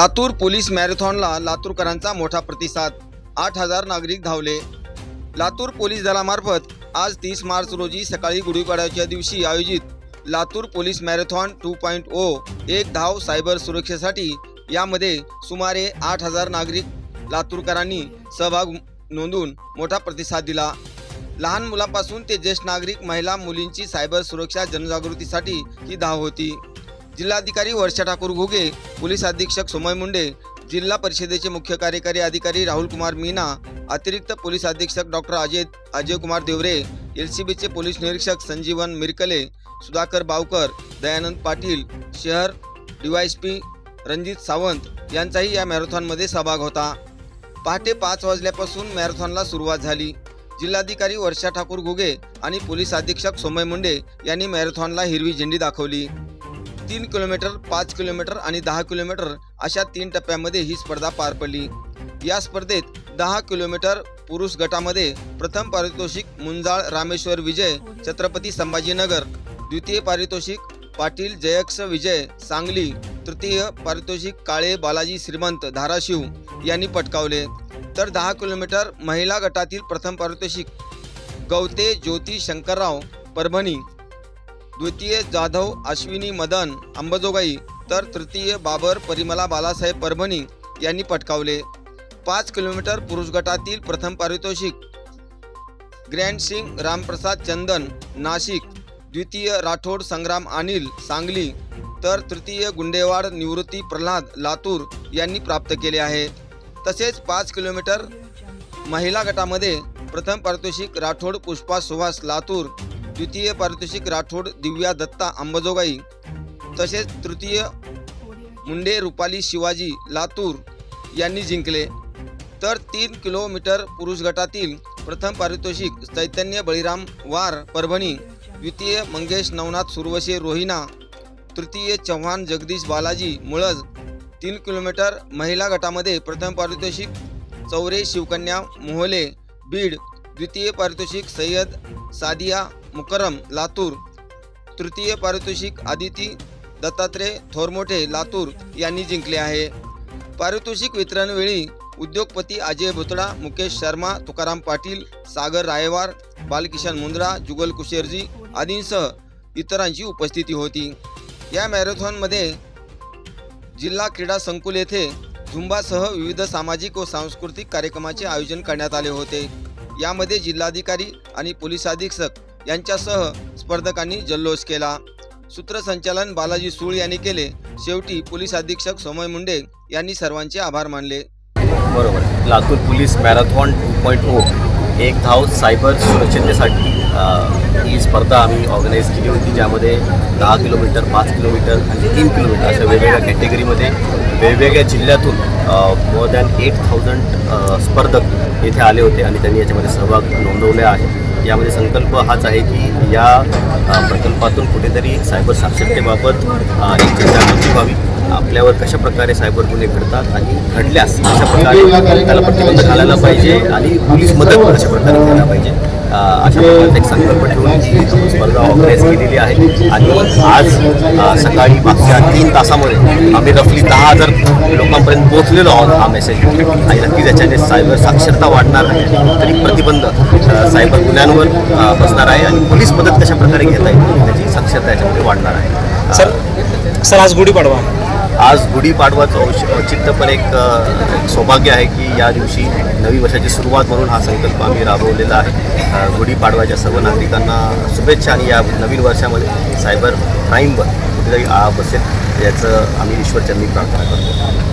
Latur police मॅरेथॉनला लातूरकरांचा मोठा प्रतिसाद. आठ हजार नागरिक धावले. लातूर पोलीस दलामार्फत आज तीस मार्च रोजी सकाळी गुढीपाडव्याच्या दिवशी आयोजित Latur police marathon two point O एक धाव सायबर सुरक्षेसाठी यामध्ये सुमारे आठ हजार नागरिक लातूरकरांनी सहभाग नोंदून मोठा प्रतिसाद दिला. लहान मुलापासून ते ज्येष्ठ नागरिक महिला मुलींची सायबर सुरक्षा जनजागृतीसाठी ही धाव होती. जिल्हाधिकारी वर्षा ठाकूर घुगे पोलीस अधीक्षक सोमय मुंडे जिल्हा परिषदेचे मुख्य कार्यकारी अधिकारी राहुल कुमार मीना अतिरिक्त पोलीस अधीक्षक doctor Ajay Ajay Kumar Deore L C बीचे पोलीस निरीक्षक संजीवन मिरकले सुधाकर बावकर दयानंद पाटील शहर डीवायसपी रणजित सावंत यांचाही या मॅरेथॉनमध्ये सहभाग होता. पहाटे पाच वाजल्यापासून मॅरेथॉनला सुरुवात झाली. जिल्हाधिकारी वर्षा ठाकूर घुगे आणि पोलीस अधीक्षक सोमय मुंडे यांनी मॅरेथॉनला हिरवी झेंडी दाखवली. तीन किलोमीटर पाच किलोमीटर आणि दहा किलोमीटर अशा तीन टप्प्यामध्ये ही स्पर्धा पार पडली. या स्पर्धेत दहा किलोमीटर पुरुष गटामध्ये प्रथम पारितोषिक मुंजाळ रामेश्वर विजय छत्रपती संभाजीनगर द्वितीय पारितोषिक पाटील जयक्ष विजय सांगली तृतीय पारितोषिक काळे बालाजी श्रीमंत धाराशिव यांनी पटकावले. तर दहा किलोमीटर महिला गटातील प्रथम पारितोषिक गवते ज्योती शंकरराव परभणी द्वितीय जाधव अश्विनी मदन अंबजोगाई तर तृतीय बाबर परिमला बालासाहेब परभणी यांनी पटकावले. पाच किलोमीटर पुरुष गटातील प्रथम पारितोषिक. ग्रँड सिंग रामप्रसाद चंदन नाशिक. द्वितीय राठोड संग्राम अनिल सांगली. तर तृतीय गुंडेवाड निवृत्ती प्रल्हाद लातूर यांनी प्राप्त केले आहे. तसेच पाच किलोमीटर महिला गटामध्ये प्रथम पारितोषिक राठोड पुष्पा सुहास लातूर द्वितीय पारितोषिक राठोड दिव्या दत्ता अंबजोगाई तसेच तृतीय मुंडे रुपाली शिवाजी लातूर यांनी जिंकले. तर तीन किलोमीटर पुरुष गटातील प्रथम पारितोषिक चैतन्य बळीराम वार परभणी द्वितीय मंगेश नवनाथ सुरवशे रोहिणा तृतीय चव्हाण जगदीश बालाजी मुळज तीन किलोमीटर महिला गटामध्ये प्रथम पारितोषिक चौरे शिवकन्या मोहले बीड द्वितीय पारितोषिक सय्यद सादिया मुकरम लातूर तृतीय पारितोषिक आदिती दत्तात्रय थोरमोठे लातूर यांनी जिंकले आहे. पारितोषिक वितरणवेळी उद्योगपती अजय भुतडा मुकेश शर्मा तुकाराम पाटील सागर रायवार बालकिशन मुंद्रा जुगल कुशेरजी आदींसह इतरांची उपस्थिती होती. या मॅरेथॉनमध्ये जिल्हा क्रीडा संकुल येथे झुंबासह विविध सामाजिक व सांस्कृतिक कार्यक्रमाचे आयोजन करण्यात आले होते. यामध्ये जिल्हाधिकारी आणि पोलीस अधीक्षक यांच्यासह स्पर्धकांनी जल्लोष केला. सूत्रसंचालन बालाजी सूळ यांनी केले. शेवटी पोलीस अधीक्षक सोमय मुंडे यांनी सर्वांचे आभार मानले. बरोबर. Latur police marathon two point O. एक धाव सायबर सुरक्षिततेसाठी ही स्पर्धा आम्ही ऑर्गनाईज केली होती ज्यामध्ये दहा किलोमीटर पाच किलोमीटर आणि तीन किलोमीटर अशा वेगवेगळ्या कॅटेगरीमध्ये वेगवेगळ्या जिल्ह्यातून मोर दॅन एट थाउजंड स्पर्धक येथे आले होते आणि त्यांनी याच्यामध्ये सहभाग नोंदवले आहे. यामध्ये संकल्प हाच आहे की या प्रकल्पातून कुठेतरी सायबर साक्षरतेबाबत एक जनजागृती व्हावी. आपल्यावर कशा प्रकारे सायबर गुन्हे घडतात आणि घडल्यास कशा प्रकारे त्याला प्रतिबंध घालायला पाहिजे आणि पोलीस मदत कशा प्रकारे द्यायला पाहिजे? अशा प्रकारचा एक संकल्प ठेवून स्पर्धा ऑर्गनाईज केलेली आहे. आणि आज सकाळी मागच्या तीन तासामध्ये आम्ही रफली दहा हजार लोकांपर्यंत पोहोचलेलो आहोत हा मेसेज आणि नक्कीच याच्याने सायबर साक्षरता वाढणार आहे. तरी प्रतिबंध सायबर गुन्ह्यांवर बसणार आहे आणि पोलीस मदत कशा प्रकारे घेता येईल त्याची साक्षरता याच्यामध्ये वाढणार आहे. सर सर आज गुढीपाडवा. आज गुढीपाडवाचं औष औचित्य पण एक सौभाग्य आहे की या दिवशी नवी वर्षाची सुरुवात म्हणून हा संकल्प आम्ही राबवलेला आहे. गुढीपाडवाच्या सर्व नागरिकांना शुभेच्छा आणि या नवीन वर्षामध्ये सायबर क्राईमवर कुठेतरी आळा बसेल याचं आम्ही ईश्वरचरणी प्रार्थना करतो.